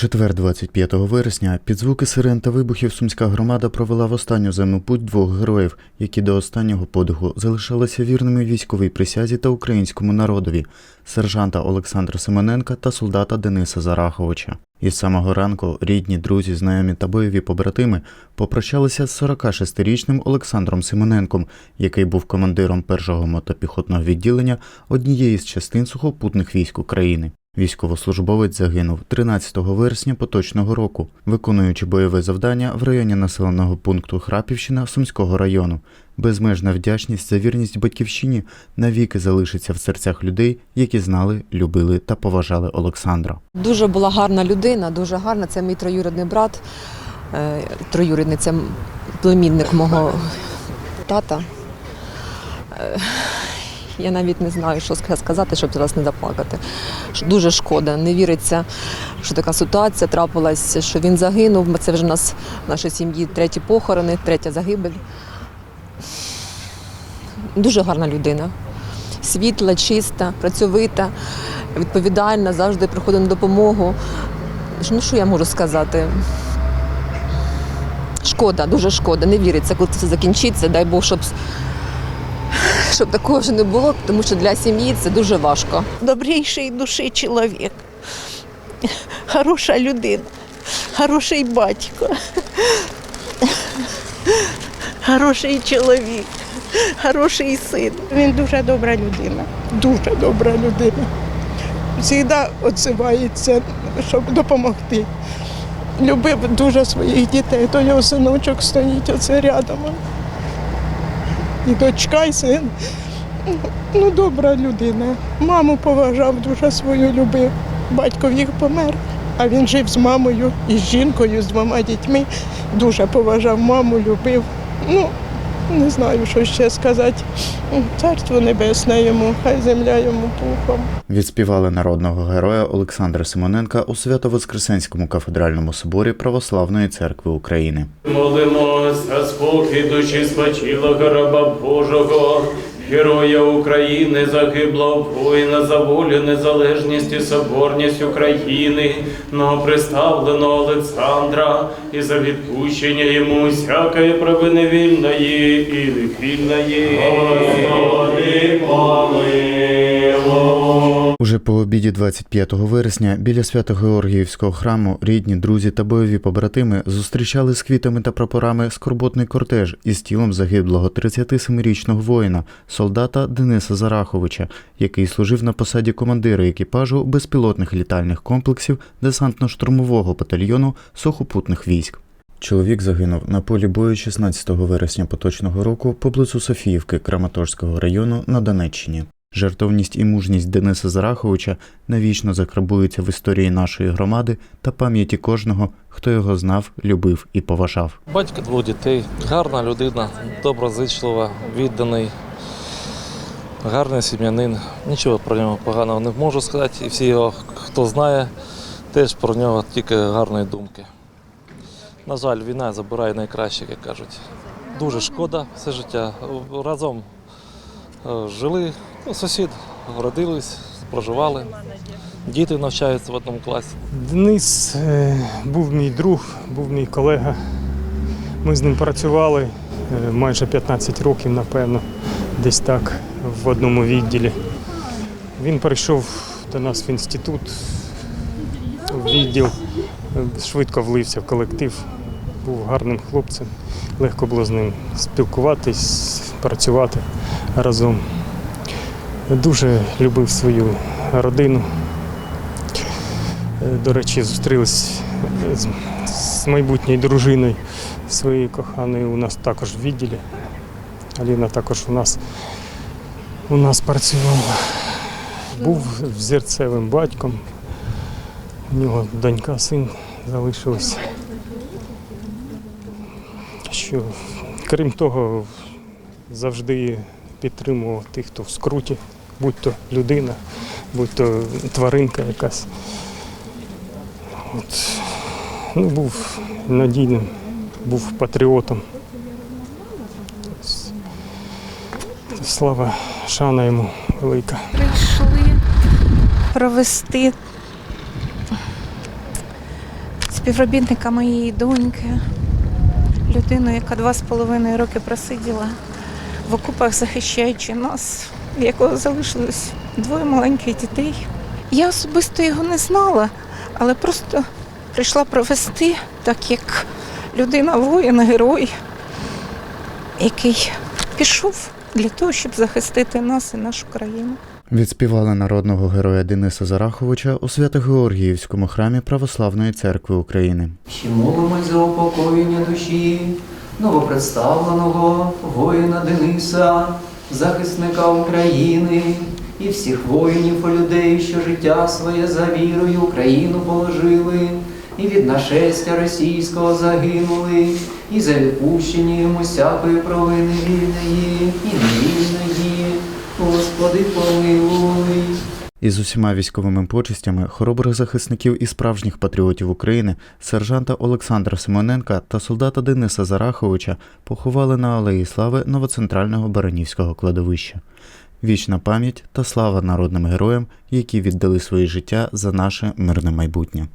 четвер, 25 вересня, під звуки сирен та вибухів сумська громада провела в останню земну путь двох героїв, які до останнього подиху залишалися вірними військовій присязі та українському народові сержанта Олександра Семененка та солдата Дениса Зараховича. Із самого ранку рідні, друзі, знайомі та бойові побратими попрощалися з 46-річним Олександром Семененком, який був командиром першого мотопіхотного відділення однієї з частин сухопутних військ України. Військовослужбовець загинув 13 вересня поточного року, виконуючи бойове завдання в районі населеного пункту Храпівщина Сумського району. Безмежна вдячність за вірність батьківщині навіки залишиться в серцях людей, які знали, любили та поважали Олександра. Дуже була гарна людина, дуже гарна. Це мій троюрідний брат, е, троюрідний це племінник мого тата. Я навіть не знаю, що сказати, щоб зараз не заплакати. Дуже шкода, не віриться, що така ситуація трапилась, що він загинув. Це вже у нас в нашій сім'ї треті похорони, третя загибель. Дуже гарна людина. Світла, чиста, працьовита, відповідальна, завжди приходить на допомогу. Ну, що я можу сказати? Шкода, дуже шкода. Не віриться, коли це все закінчиться. Дай Бог, щоб, щоб такого вже не було, тому що для сім'ї це дуже важко. добрейшей души чоловік, хороша людина, хороший батько, хороший чоловік, хороший син. Він дуже добра людина, дуже добра людина. Завжди відзивається, щоб допомогти. Любив дуже своїх дітей, то його синочок стоїть оце рядом. І дочка, і син. Ну, добра людина. Маму поважав, дуже свою любив. Батько в їх помер, а він жив з мамою і з жінкою, з двома дітьми. Дуже поважав маму, любив. Ну, не знаю, що ще сказати. Царство небесне йому, хай земля йому пухом. Відспівали народного героя Олександра Симоненка у Свято-Воскресенському кафедральному соборі Православної церкви України. Молимось за спокій душі спочилого раба Божого, героя України, загиблого воїна за волю, незалежність і соборність України, новоприставленого Олександра, і за відпущення йому всякої провини вільної і невільної. Господи, помилуй. Уже по обіді 25 вересня біля Свято-Георгіївського храму рідні, друзі та бойові побратими зустрічали з квітами та прапорами скорботний кортеж із тілом загиблого 37-річного воїна, солдата Дениса Зараховича, який служив на посаді командира екіпажу безпілотних літальних комплексів десантно-штурмового батальйону сухопутних військ. Чоловік загинув на полі бою 16 вересня поточного року поблизу Софіївки Краматорського району на Донеччині. Жертовність і мужність Дениса Зараховича навічно закарбуються в історії нашої громади та пам'яті кожного, хто його знав, любив і поважав. Батько двох дітей, гарна людина, доброзичлива, відданий, гарний сім'янин. Нічого про нього поганого не можу сказати. І всі його, хто знає, теж про нього тільки гарної думки. На жаль, війна забирає найкраще, як кажуть. Дуже шкода все життя. Разом жили, ну, сусід, родились, проживали. Діти навчаються в одному класі. Денис е, був мій друг, був мій колега. Ми з ним працювали е, майже 15 років, напевно, десь так, в одному відділі. Він прийшов до нас в інститут, в відділ, е, швидко влився в колектив, був гарним хлопцем. Легко було з ним спілкуватись, працювати разом. Дуже любив свою родину. Е, До речі, зустрілись з, майбутньою дружиною своєю коханою у нас також в відділі. Аліна також у нас, у нас працювала. Був взірцевим батьком. У нього донька, син залишились. Що, крім того, завжди підтримував тих, хто в скруті, будь то людина, будь то тваринка якась. От, ну, був надійним, був патріотом. Слава, шана йому велика. Прийшли провести співробітника моєї доньки, людину, яка два з половиною роки просиділа в окопах, захищаючи нас, в якого залишилось двоє маленьких дітей. Я особисто його не знала, але просто прийшла провести, так як людина воїн, герой, який пішов для того, щоб захистити нас і нашу країну. Відспівали народного героя Дениса Зараховича у Свято-Георгіївському храмі Православної церкви України. Ще молимось за упокоєння душі новопредставленого воїна Дениса, захисника України і всіх воїнів і людей, що життя своє за вірою Україну положили, і від нашестя російського загинули, і за відпущення йому всякої провини вільної і невільної. Господи, помилуй. Із усіма військовими почестями хоробрих захисників і справжніх патріотів України, сержанта Олександра Симоненка та солдата Дениса Зараховича поховали на Алеї Слави новоцентрального Баранівського кладовища. Вічна пам'ять та слава народним героям, які віддали своє життя за наше мирне майбутнє.